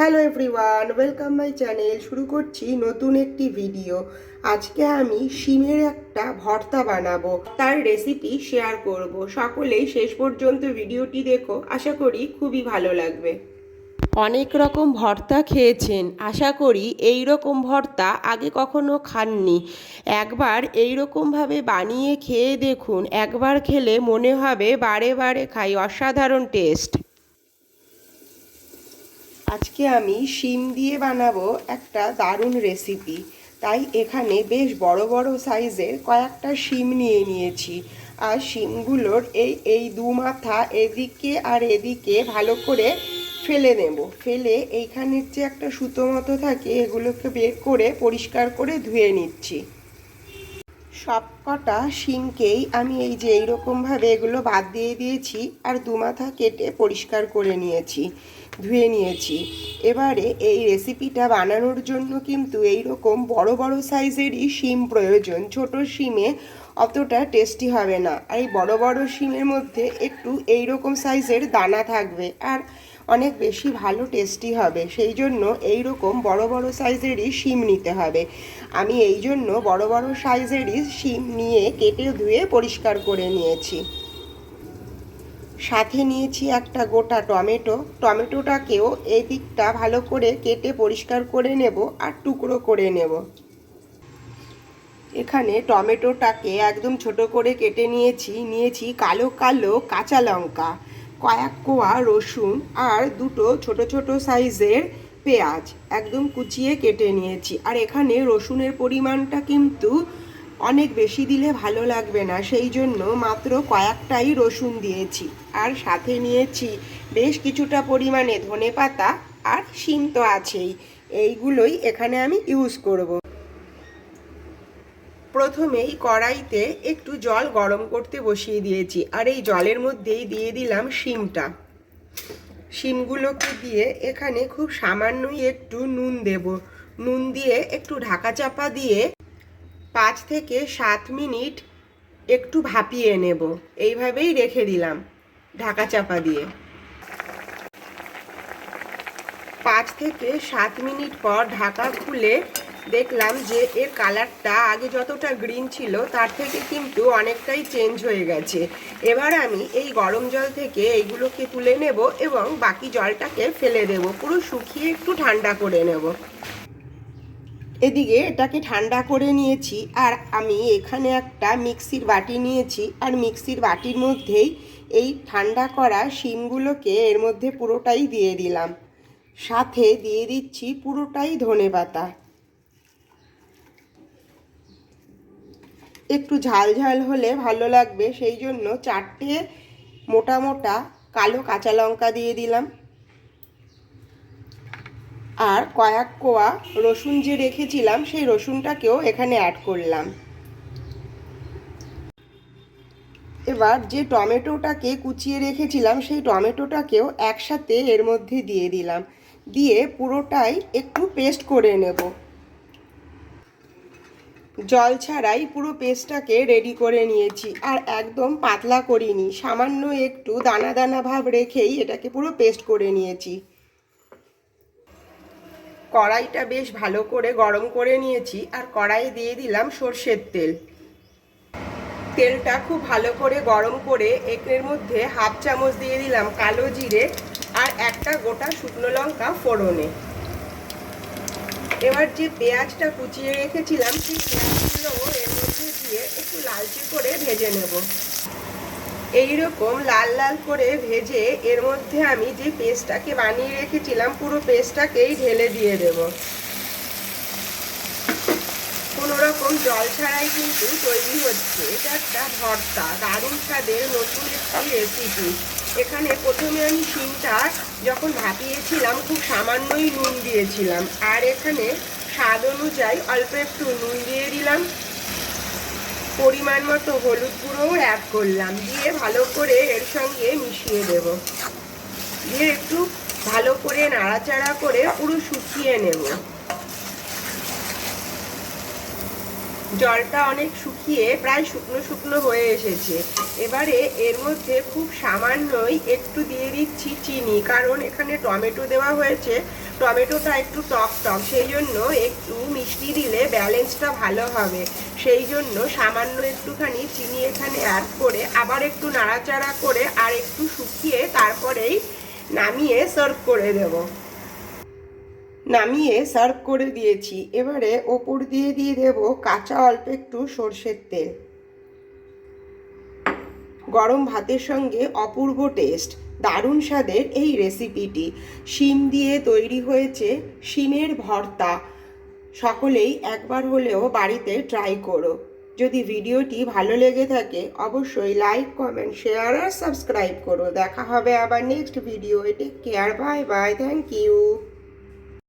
Hello everyone, welcome my channel. শুরু করছি নতুন একটি ভিডিও। আজকে আমি শিমের একটা ভর্তা বানাবো। তার রেসিপি শেয়ার করব। সকলেই শেষ পর্যন্ত ভিডিওটি দেখো। আশা করি খুবই ভালো লাগবে। অনেক রকম ভর্তা খেয়েছেন। আশা করি এই রকম ভর্তা আগে কখনো খাননি। একবার এই রকমভাবে বানিয়ে খেয়ে দেখুন। একবার খেলে মনে হবে বারে বারে খাই। অসাধারণ টেস্ট আজকে আমি শিম দিয়ে বানাবো একটা দারুণ রেসিপি তাই এখানে বেশ বড় বড় সাইজের কয়েকটা শিম নিয়ে নিয়েছি। আর শিমগুলোর এই এই দু মাথা এদিকে আর এদিকে ভালো করে ফেলে নেব। ফেলে এইখানের যে একটা সুতো মতো থাকে, এগুলোকে বের করে পরিষ্কার করে ধুয়ে নিচ্ছি। সব কটা শিমকেই আমি এই যে এইরকমভাবে এগুলো বাদ দিয়ে দিয়েছি আর দু মাথা কেটে পরিষ্কার করে নিয়েছি, ধুয়ে নিয়েছি। এবারে এই রেসিপিটা বানানোর জন্য কিন্তু এই রকম বড় বড় সাইজেরই শিম প্রয়োজন। ছোট শিমে অতটা টেস্টি হবে না। আর এই বড় বড় শিমের মধ্যে একটু এই রকম সাইজের দানা থাকবে। আর অনেক বেশি ভালো টেস্টি হবে। সেই জন্য এই রকম বড় বড় সাইজেরই শিম নিতে হবে। আমি এই জন্য বড় বড় সাইজেরই শিম নিয়ে কেটে ধুয়ে পরিষ্কার করে নিয়েছি। সাথে নিয়েছি একটা গোটা টমেটো। টমেটোটাকেও এই দিকটা ভালো করে কেটে পরিষ্কার করে নেব আর টুকরো করে নেব। এখানে টমেটোটাকে একদম ছোট করে কেটে নিয়েছি। নিয়েছি কালো কালো কাঁচা লঙ্কা। কয়েক কোয়া রসুন আর দুটো ছোট ছোট সাইজের পেঁয়াজ একদম কুচিয়ে কেটে নিয়েছি। আর এখানে রসুনের পরিমাণটা কিন্তু অনেক বেশি দিলে ভালো লাগবে না, সেই জন্য মাত্র কয়েকটাই রসুন দিয়েছি। আর সাথে নিয়েছি বেশ কিছুটা পরিমাণে ধনে পাতা আর শিম তো আছেই। এইগুলোই এখানে আমি ইউজ করব। প্রথমেই কড়াইতে একটু জল গরম করতে বসিয়ে দিয়েছি আর এই জলের মধ্যেই দিয়ে দিলাম শিমটা। শিমগুলোকে দিয়ে এখানে খুব সামান্যই একটু নুন দেব। নুন দিয়ে একটু ঢাকা চাপা দিয়ে পাঁচ থেকে সাত মিনিট একটু ভাপিয়ে নেব। এইভাবেই রেখে দিলাম ঢাকা চাপা দিয়ে। পাঁচ থেকে সাত মিনিট পর ঢাকা খুলে দেখলাম যে এর কালারটা আগে যতটা গ্রিন ছিল, তার থেকে কিন্তু অনেকটাই চেঞ্জ হয়ে গেছে। এবার আমি এই গরম জল থেকে এইগুলোকে তুলে নেব এবং বাকি জলটাকে ফেলে দেব। পুরো শুকিয়ে একটু ঠান্ডা করে নেব। এদিকে এটাকে ঠান্ডা করে নিয়েছি আর আমি এখানে একটা মিক্সির বাটি নিয়েছি। আর মিক্সির বাটির মধ্যেই এই ঠান্ডা করা শিমগুলোকে এর মধ্যে পুরোটাই দিয়ে দিলাম। সাথে দিয়ে দিচ্ছি পুরোটাই ধনে পাতা। একটু ঝাল ঝাল হলে ভালো লাগবে, সেই জন্য চারটে মোটা মোটা কালো কাঁচা লঙ্কা দিয়ে দিলাম। আর কয়েক কোয়া রসুন যে রেখেছিলাম, সেই রসুনটাকেও এখানে অ্যাড করলাম। এবার যে টমেটোটাকে কুচিয়ে রেখেছিলাম, সেই টমেটোটাকেও একসাথে এর মধ্যে দিয়ে দিলাম। দিয়ে পুরোটাই একটু পেস্ট করে নেব। জল ছাড়াই পুরো পেস্টটাকে রেডি করে নিয়েছি আর একদম পাতলা করিনি, সামান্য একটু দানা দানা ভাব রেখেই এটাকে পুরো পেস্ট করে নিয়েছি। কড়াইটা বেশ ভালো করে গরম করে নিয়েছি আর কড়াইয়ে দিয়ে দিলাম সর্ষের তেল। তেলটা খুব ভালো করে গরম করে একের মধ্যে হাফ চামচ দিয়ে দিলাম কালো জিরে আর একটা গোটা শুকনো লঙ্কা ফোড়নে। এবার যে পেঁয়াজটা কুচিয়ে রেখেছিলাম, সেই পেঁয়াজগুলো এর মধ্যে দিয়ে একটু লালচে করে ভেজে নেব। এইরকম লাল লাল করে ভেজে এর মধ্যে আমি যে পেস্টটাকে বানিয়ে রেখেছিলাম, পুরো পেস্টটাকেই ঢেলে দিয়ে দেব। কোনো রকম জল ছাড়াই কিন্তু তৈরি হচ্ছে। এটা একটা ভর্তা, দারুণ স্বাদের নতুন একটি রেসিপি এখানে প্রথমে আমি শিমটা যখন ভাপিয়েছিলাম, খুব সামান্যই নুন দিয়েছিলাম। আর এখানে স্বাদ অনুযায়ী অল্প একটু নুন দিয়ে দিলাম। পরিমাণ মতো হলুদ গুঁড়োও অ্যাড করলাম। দিয়ে ভালো করে এর সঙ্গে মিশিয়ে দেব। দিয়ে একটু ভালো করে নাড়াচাড়া করে পুরো শুকিয়ে নেব। জলটা অনেক শুকিয়ে প্রায় শুকনো শুকনো হয়ে এসেছে। এবারে এর মধ্যে খুব সামান্যই একটু দিয়ে দিচ্ছি চিনি, কারণ এখানে টমেটো দেওয়া হয়েছে। টমেটোটা একটু টক টক সেই জন্য একটু মিষ্টি দিলে ব্যালেন্সটা ভালো হবে। সেই জন্য সামান্য একটুখানি চিনি এখানে অ্যাড করে আবার একটু নাড়াচাড়া করে আর একটু শুকিয়ে তারপরেই নামিয়ে সার্ভ করে দেব। নামিয়ে সার্ভ করে দিয়েছি। এবারে ওপর দিয়ে দিয়ে দেব কাঁচা অল্প একটু সর্ষের তেল। গরম ভাতের সঙ্গে অপূর্ব টেস্ট। দারুণ স্বাদের এই রেসিপিটি। শিম দিয়ে তৈরি হয়েছে শিমের ভর্তা। সকলেই একবার হলেও বাড়িতে ট্রাই করো। যদি ভিডিওটি ভালো লেগে থাকে, অবশ্যই লাইক, কমেন্ট, শেয়ার আর সাবস্ক্রাইব করো। দেখা হবে আবার next video take care, bye bye, thank you.